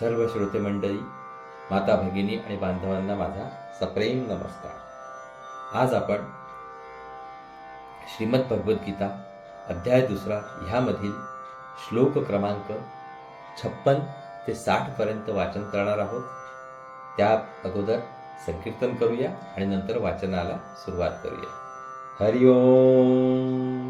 सर्व श्रोते मंडळी माता भगिनी आणि बांधवांना माझा सप्रेम नमस्कार. आज आपण श्रीमद भगवद्गीता अध्याय दुसरा ह्यामधील श्लोक क्रमांक छप्पन ते साठपर्यंत वाचन करणार आहोत. त्या अगोदर संकीर्तन करूया आणि नंतर वाचनाला सुरुवात करूया. हरि ओम.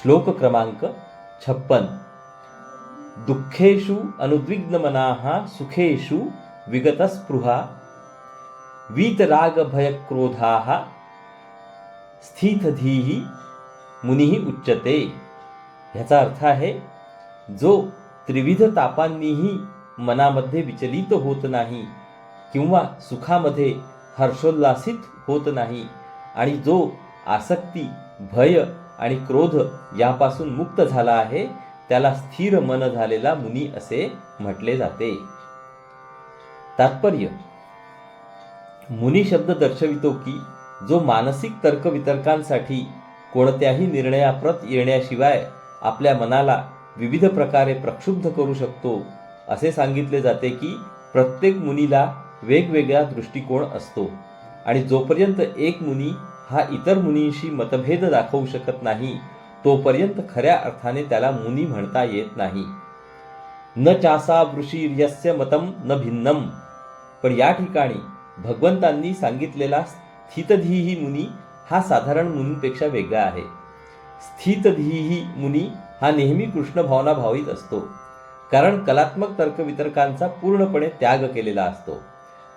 श्लोक क्रमांक छप्पन. दुःखेषु अनुद्विग्नमनाः सुखेषु विगतस्पृहा वीतरागभयक्रोधाः स्थितधीः मुनिः उच्चते ह्याचा अर्थ आहे जो त्रिविध तापांनीही मनामध्ये विचलित होत नाही किंवा सुखामध्ये हर्षोल्लासित होत नाही आणि जो आसक्ती भय आणि क्रोध यापासून मुक्त झाला आहे त्याला स्थिर मन झालेला मुनी असे म्हटले जाते. तात्पर्य मुनी शब्द दर्शवितो की जो मानसिक तर्कवितर्कांसाठी कोणत्याही निर्णयाप्रत येण्याशिवाय आपल्या मनाला विविध प्रकारे प्रक्षुब्ध करू शकतो असे सांगितले जाते की प्रत्येक मुनीला वेगवेगळा दृष्टिकोन असतो आणि जोपर्यंत एक मुनी हा इतर मुनींशी मतभेद दाखवू शकत नाही. तोपर्यंत खऱ्या अर्थाने त्याला मुनी म्हणता येत नाही. न चासा वृषीर्यस्य मतम न भिन्नम. पण या ठिकाणी भगवंतांनी सांगितलेला स्थितधीही मुनी हा साधारण मुनींपेक्षा वेगळा आहे. स्थितधीही मुनी हा नेहमी कृष्ण भावना भावित असतो. कारण कलात्मक तर्कवितर्कांचा पूर्णपणे त्याग केलेला असतो.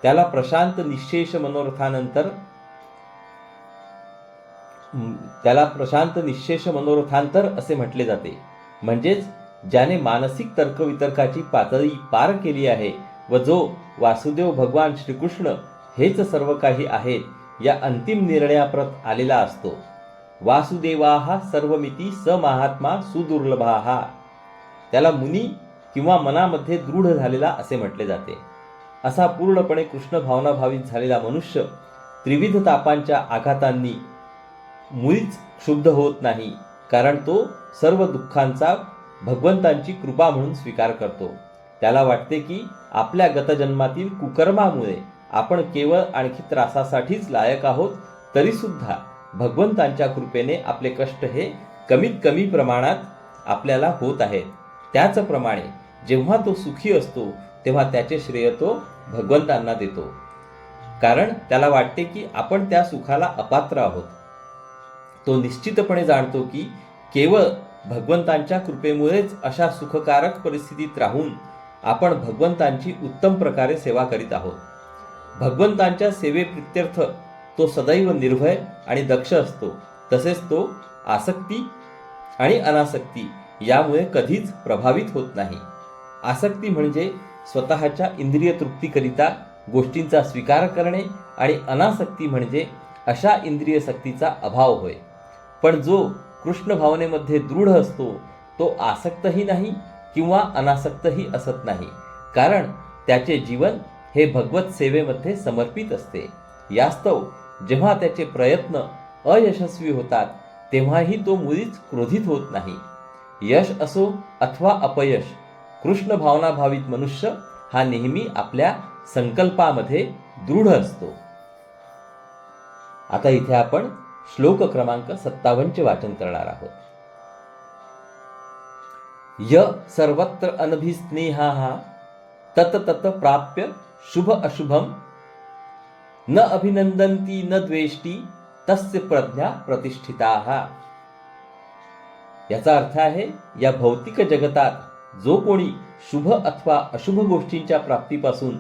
त्याला प्रशांत निश्शेष मनोरथानंतर त्याला प्रशांत निश्शेष मनोरथांतर असे म्हटले जाते. म्हणजेच ज्याने मानसिक तर्कवितर्काची पातळी पार केली आहे व जो वासुदेव भगवान श्रीकृष्ण हेच सर्व काही आहेत या अंतिम निर्णयाप्रत आलेला असतो. वासुदेवा हा सर्वमिती स महात्मा सुदुर्लभाहा त्याला मुनी किंवा मनामध्ये दृढ झालेला असे म्हटले जाते. असा पूर्णपणे कृष्ण भावनाभावित झालेला मनुष्य त्रिविध तापांच्या आघातांनी मुळीच क्षुब्ध होत नाही कारण तो सर्व दुःखांचा भगवंतांची कृपा म्हणून स्वीकार करतो. त्याला वाटते की आपल्या गतजन्मातील कुकर्मामुळे आपण केवळ आणखी त्रासासाठीच लायक आहोत तरीसुद्धा भगवंतांच्या कृपेने आपले कष्ट हे कमीत कमी प्रमाणात आपल्याला होत आहेत. त्याचप्रमाणे जेव्हा तो सुखी असतो तेव्हा त्याचे श्रेय तो भगवंतांना देतो. कारण त्याला वाटते की आपण त्या सुखाला अपात्र आहोत. तो निश्चितपणे जाणतो की केवळ भगवंतांच्या कृपेमुळेच अशा सुखकारक परिस्थितीत राहून आपण भगवंतांची उत्तम प्रकारे सेवा करीत आहोत. भगवंतांच्या सेवेप्रित्यर्थ तो सदैव निर्भय आणि दक्ष असतो. तसेच तो आसक्ती आणि अनासक्ती यामुळे कधीच प्रभावित होत नाही. आसक्ती म्हणजे स्वतःच्या इंद्रिय तृप्तीकरिता गोष्टींचा स्वीकार करणे आणि अनासक्ती म्हणजे अशा इंद्रिय सक्तीचा अभाव होय. पण जो कृष्ण भावनेमध्ये दृढ असतो तो आसक्तही नाही किंवा अनासक्तही असत नाही. कारण त्याचे जीवन हे भगवत सेवेमध्ये समर्पित असते. यास्तव जेव्हा त्याचे प्रयत्न अयशस्वी होतात तेव्हाही तो मुळीच क्रोधित होत नाही. यश असो अथवा अपयश कृष्ण भावनाभावित मनुष्य हा नेहमी आपल्या संकल्पामध्ये दृढ असतो. आता इथे आपण श्लोक क्रमांक सत्तावन्नचे वाचन करणार आहोत. य सर्वत्र अनभिस्नेहा तत तत प्राप्य शुभ अशुभम। न अभिनंदंती न द्वेष्टी तस्य प्रज्ञा प्रतिष्ठिता। याचा अर्थ आहे या भौतिक जगतात जो कोणी शुभ अथवा अशुभ गोष्टींच्या प्राप्तीपासून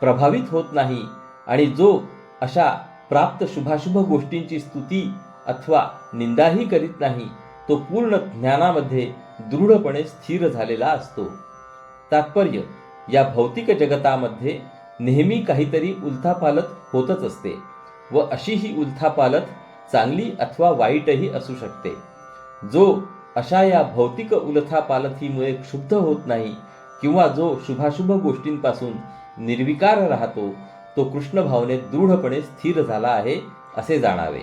प्रभावित होत नाही आणि जो अशा प्राप्त शुभाशुभ गोष्टींची स्तुती अथवा निंदाही करीत नाही तो पूर्ण ज्ञानामध्ये दृढपणे स्थिर झालेला असतो. तात्पर्य या भौतिक जगतामध्ये नेहमी काहीतरी उलथापालत होतच असते व अशी ही उलथापालत चांगली अथवा वाईटही असू शकते. जो अशा या भौतिक उलथापालथीमुळे क्षुब्ध होत नाही किंवा जो शुभाशुभ गोष्टींपासून निर्विकार राहतो तो कृष्ण भावनेत दृढपणे स्थिर झाला आहे असे जाणावे.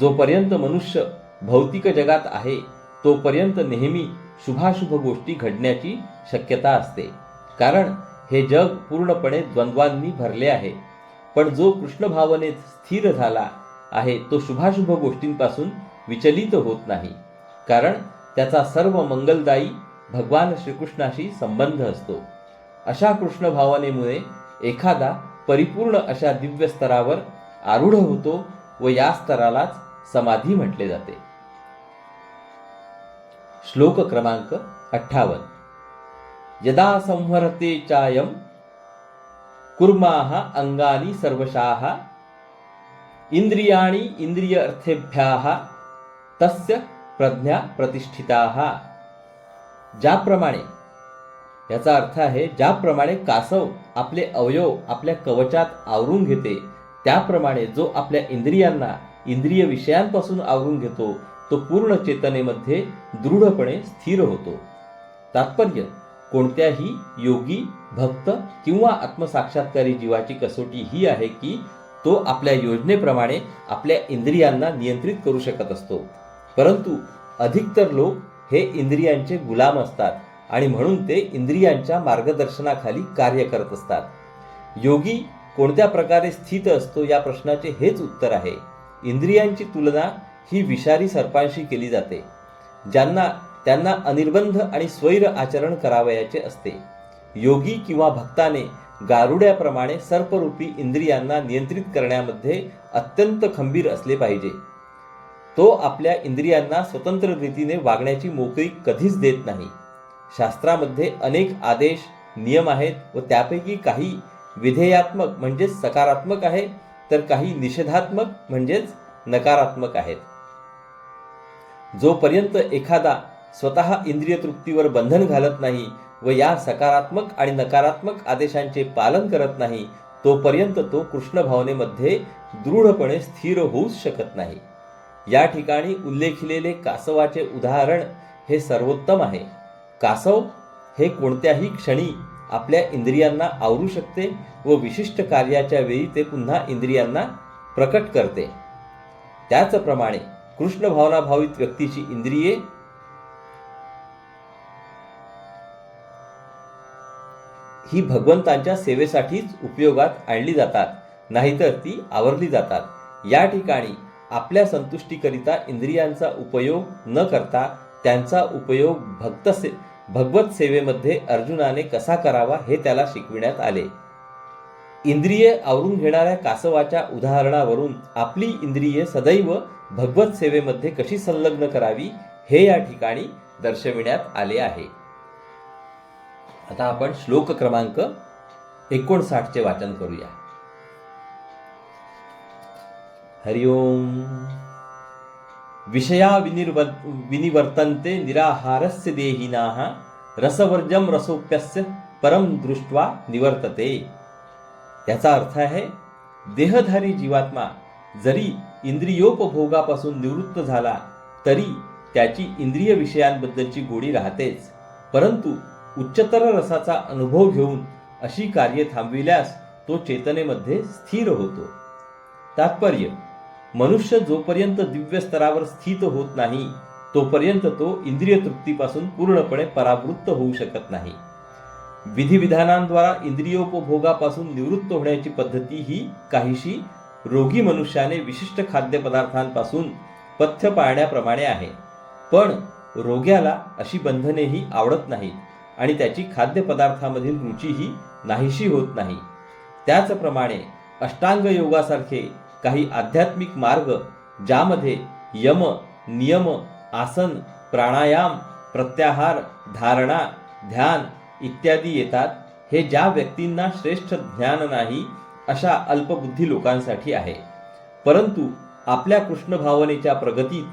जोपर्यंत मनुष्य भौतिक जगात आहे तोपर्यंत नेहमी शुभाशुभ गोष्टी घडण्याची शक्यता असते. कारण हे जग पूर्णपणे द्वंद्वांनी भरले आहे. पण जो कृष्ण भावनेत स्थिर झाला आहे तो शुभाशुभ गोष्टींपासून विचलित होत नाही. कारण त्याचा सर्व मंगलदायी भगवान श्रीकृष्णाशी संबंध असतो. अशा कृष्ण भावनेमुळे एखादा परिपूर्ण अशा दिव्य स्तरावर आरूढ होतो व या स्तरालाच समाधी म्हटले जाते. श्लोक क्रमांक अठ्ठावन्न. यदा संहरते चायम कुर्माः अंगानी सर्वशाः इंद्रियाणी इंद्रिय अर्थेभ्याः तस्य प्रज्ञा प्रतिष्ठिताः. ज्याप्रमाणे याचा अर्थ आहे ज्याप्रमाणे कासव आपले अवयव आपल्या कवचात आवरून घेते त्याप्रमाणे जो आपल्या इंद्रियांना इंद्रिय विषयांपासून आवरून घेतो तो पूर्ण चेतनेमध्ये दृढपणे स्थिर होतो. तात्पर्य कोणत्याही योगी भक्त किंवा आत्मसाक्षात्कारी जीवाची कसोटी ही आहे की तो आपल्या योजनेप्रमाणे आपल्या इंद्रियांना नियंत्रित करू शकत असतो. परंतु अधिकतर लोक हे इंद्रियांचे गुलाम असतात. आणि म्हणून ते इंद्रियांच्या मार्गदर्शनाखाली कार्य करत असतात. योगी कोणत्या प्रकारे स्थित असतो या प्रश्नाचे हेच उत्तर आहे. इंद्रियांची तुलना ही विषारी सर्पांशी केली जाते ज्यांना त्यांना अनिर्बंध आणि स्वैर आचरण करावयाचे असते. योगी किंवा भक्ताने गारुड्याप्रमाणे सर्परूपी इंद्रियांना नियंत्रित करण्यामध्ये अत्यंत खंबीर असले पाहिजे. तो आपल्या इंद्रियांना स्वतंत्र रीतीने वागण्याची मोकळी कधीच देत नाही. शास्त्रामध्ये अनेक आदेश नियम आहेत व त्यापैकी काही विधेयात्मक म्हणजेच सकारात्मक आहे तर काही निषेधात्मक म्हणजेच नकारात्मक आहेत. जोपर्यंत एखादा स्वतः इंद्रिय तृप्तीवर बंधन घालत नाही व या सकारात्मक आणि नकारात्मक आदेशांचे पालन करत नाही तोपर्यंत तो कृष्ण भावनेमध्ये दृढपणे स्थिर होऊच शकत नाही. या ठिकाणी उल्लेखिलेले कासवाचे उदाहरण हे सर्वोत्तम आहे. कासव हे कोणत्याही क्षणी आपल्या इंद्रियांना आवरू शकते व विशिष्ट कार्याच्या वेळी ते पुन्हा इंद्रियांना प्रकट करते. त्याचप्रमाणे कृष्ण भावनाभावित व्यक्तीची इंद्रिये ही भगवंतांच्या सेवेसाठीच उपयोगात आणली जातात नाहीतर ती आवरली जातात. या ठिकाणी आपल्या संतुष्टीकरिता इंद्रियांचा उपयोग न करता त्यांचा उपयोग भक्त से भगवत सेवेमध्ये अर्जुनाने कसा करावा हे त्याला शिकविण्यात आले. इंद्रिये आवरून घेणाऱ्या कासवाच्या उदाहरणावरून आपली इंद्रिये सदैव भगवत सेवेमध्ये कशी संलग्न करावी हे या ठिकाणी दर्शविण्यात आले आहे. आता आपण श्लोक क्रमांक एकोणसाठचे वाचन करूया. हरिओम. विषया विनिर्व विनिवर्तन्ते निराहारस्य देहिनाः रसवर्जम रसोप्यस्य परम दृष्ट्वा निवर्तते याचा अर्थ आहे देहधारी जीवात्मा जरी इंद्रियोपभोगापासून निवृत्त झाला तरी त्याची इंद्रिय विषयांबद्दलची गोडी राहतेच परंतु उच्चतर रसाचा अनुभव घेऊन अशी कार्ये थांबविल्यास तो चेतनेमध्ये स्थिर होतो तात्पर्य मनुष्य जोपर्यंत दिव्य स्तरावर स्थित होत नाही तोपर्यंत तो इंद्रिय तृप्तीपासून पूर्णपणे परावृत्त होऊ शकत नाही. विधिविधानांद्वारा इंद्रियोपभोगापासून निवृत्त होण्याची पद्धती ही काहीशी रोगी मनुष्याने विशिष्ट खाद्यपदार्थांपासून पथ्य पाळण्याप्रमाणे आहे. पण रोग्याला अशी बंधनेही आवडत नाहीत आणि त्याची खाद्यपदार्थामधील रुचीही नाहीशी होत नाही. त्याचप्रमाणे अष्टांग योगासारखे काही आध्यात्मिक मार्ग ज्यामध्ये यम नियम आसन प्राणायाम प्रत्याहार धारणा ध्यान इत्यादी येतात हे ज्या व्यक्तींना श्रेष्ठ ज्ञान नाही अशा अल्पबुद्धी लोकांसाठी आहे. परंतु आपल्या कृष्ण भावनेच्या प्रगतीत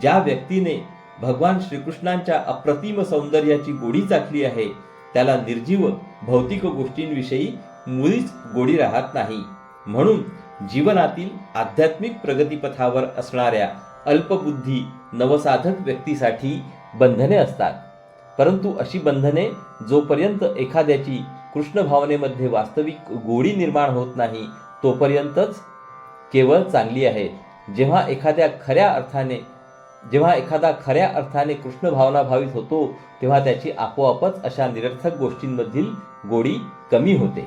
ज्या व्यक्तीने भगवान श्रीकृष्णांच्या अप्रतिम सौंदर्याची गोडी चाखली आहे त्याला निर्जीव भौतिक गोष्टींविषयी मुळीच गोडी राहत नाही. म्हणून जीवनातील आध्यात्मिक प्रगतीपथावर असणाऱ्या अल्पबुद्धी नवसाधक व्यक्तीसाठी बंधने असतात. परंतु अशी बंधने जोपर्यंत एखाद्याची कृष्ण भावनेमध्ये वास्तविक गोडी निर्माण होत नाही तोपर्यंतच केवळ चांगली आहेत जेव्हा एखाद्या खऱ्या अर्थाने जेव्हा एखादा खऱ्या अर्थाने कृष्ण भावना भावित होतो तेव्हा त्याची आपोआपच अशा निरर्थक गोष्टींमधील गोडी कमी होते.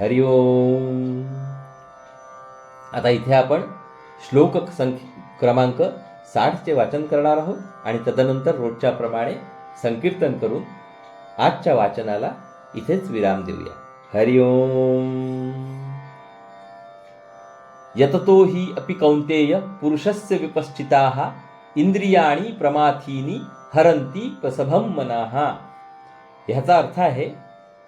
हरिओम. आता इथे आपण श्लोक संख्य क्रमांक साठचे वाचन करणार आहोत आणि तदनंतर रोजच्या प्रमाणे संकीर्तन करून आजच्या वाचनाला इथेच विराम देऊया. हरिओम यततो हि अपि कौंतेय पुरुषस्य विपश्चिताः इंद्रियाणी प्रमाथीनी हरंती प्रसभम मनाहा ह्याचा अर्थ आहे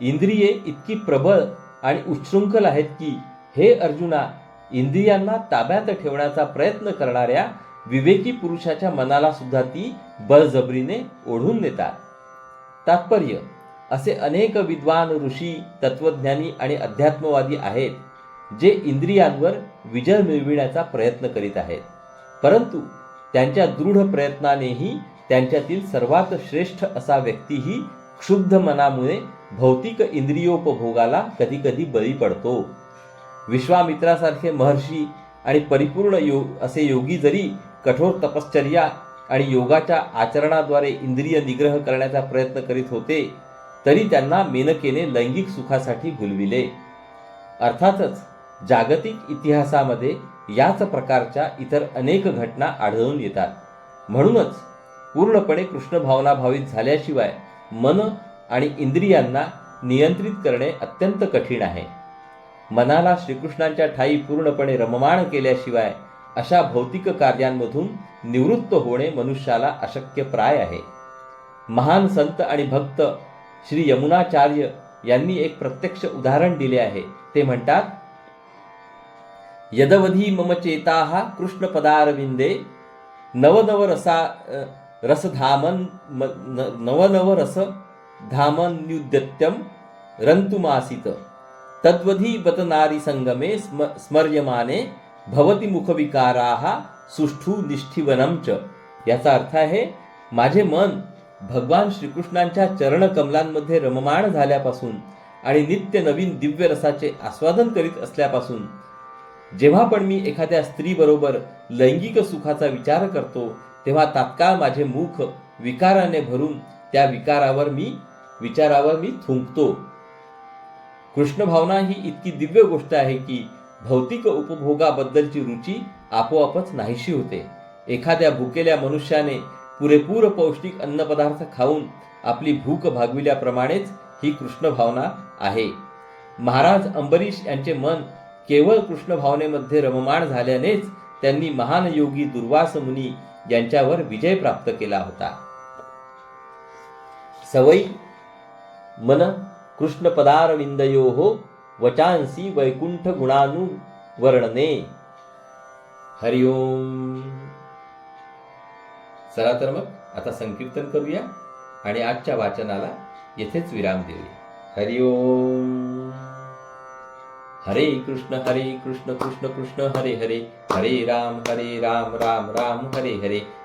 इंद्रिये इतकी प्रबळ आणि उच्छृंखल आहेत की हे अर्जुना इंद्रियांना ताब्यात ठेवण्याचा प्रयत्न करणाऱ्या विवेकी पुरुषाच्या मनाला सुद्धा ती बळजबरीने ओढून नेतात. तात्पर्य असे अनेक विद्वान ऋषी तत्वज्ञानी आणि अध्यात्मवादी आहेत जे इंद्रियांवर विजय मिळविण्याचा प्रयत्न करीत आहेत. परंतु त्यांच्या दृढ प्रयत्नानेही त्यांच्यातील सर्वात श्रेष्ठ असा व्यक्तीही क्षुब्ध मनामुळे भौतिक इंद्रियोपभोगाला कधीकधी बळी पडतो. विश्वामित्रासारखे महर्षी आणि परिपूर्ण योग असे योगी जरी कठोर तपश्चर्या आणि योगाच्या आचरणाद्वारे इंद्रिय निग्रह करण्याचा प्रयत्न करीत होते तरी त्यांना मेनकेने लैंगिक सुखासाठी भुलविले. अर्थातच जागतिक इतिहासामध्ये याच प्रकारच्या इतर अनेक घटना आढळून येतात. म्हणूनच पूर्णपणे कृष्ण भावना झाल्याशिवाय मन आणि इंद्रियांना नियंत्रित करणे अत्यंत कठीण आहे. मनाला श्रीकृष्णांच्या ठाई पूर्णपणे रममाण केल्याशिवाय अशा भौतिक कार्यांमधून निवृत्त होणे मनुष्याला अशक्य प्राय आहे. महान संत आणि भक्त श्री यमुनाचार्य यांनी एक प्रत्यक्ष उदाहरण दिले आहे. ते म्हणतात यदवधी मम चेताः कृष्णपदारविंदे नवनवरसा रसा रसधामन म- न- नवनवरस धामन्युद्यत्यम रंतुमासित तद्वधी बतनारी संगमे स्म स्मर्यमाने भवती मुखविकाराः सुष्ठू निष्ठिवनम च। याचा अर्थ आहे माझे मन भगवान श्रीकृष्णांच्या चरणकमलांमध्ये रममाण झाल्यापासून आणि नित्य नवीन दिव्य रसाचे आस्वादन करीत असल्यापासून जेव्हा पण मी एखाद्या स्त्रीबरोबर लैंगिक सुखाचा विचार करतो तेव्हा तात्काळ माझे मुख विकाराने भरून त्या विकारावर मी विचारावर मी थुंकतो। कृष्ण भावना ही इतकी दिव्य गोष्ट आहे की भौतिक उपभोगाबद्दलची रुची आपोआपच नाहीशी होते. एखाद्या भुकेल्या मनुष्याने पुरेपूर पौष्टिक अन्नपदार्थ खाऊन आपली भूक भागविल्याप्रमाणेच ही कृष्ण भावना आहे. महाराज अंबरीश यांचे मन केवळ कृष्ण भावनेमध्ये रममाण झाल्यानेच त्यांनी महान योगी दुर्वास मुनी यांच्यावर विजय प्राप्त केला होता. सवयी मन कृष्ण पदारविंदयो वचांसी वैकुंठ गुणानुवर्णने हरिओम चला तर मग आता संकीर्तन करूया आणि आजच्या वाचनाला येथेच विराम देऊया. हरिओम हरे कृष्ण हरे कृष्ण कृष्ण कृष्ण हरे हरे। हरे राम हरे राम राम राम हरे हरे।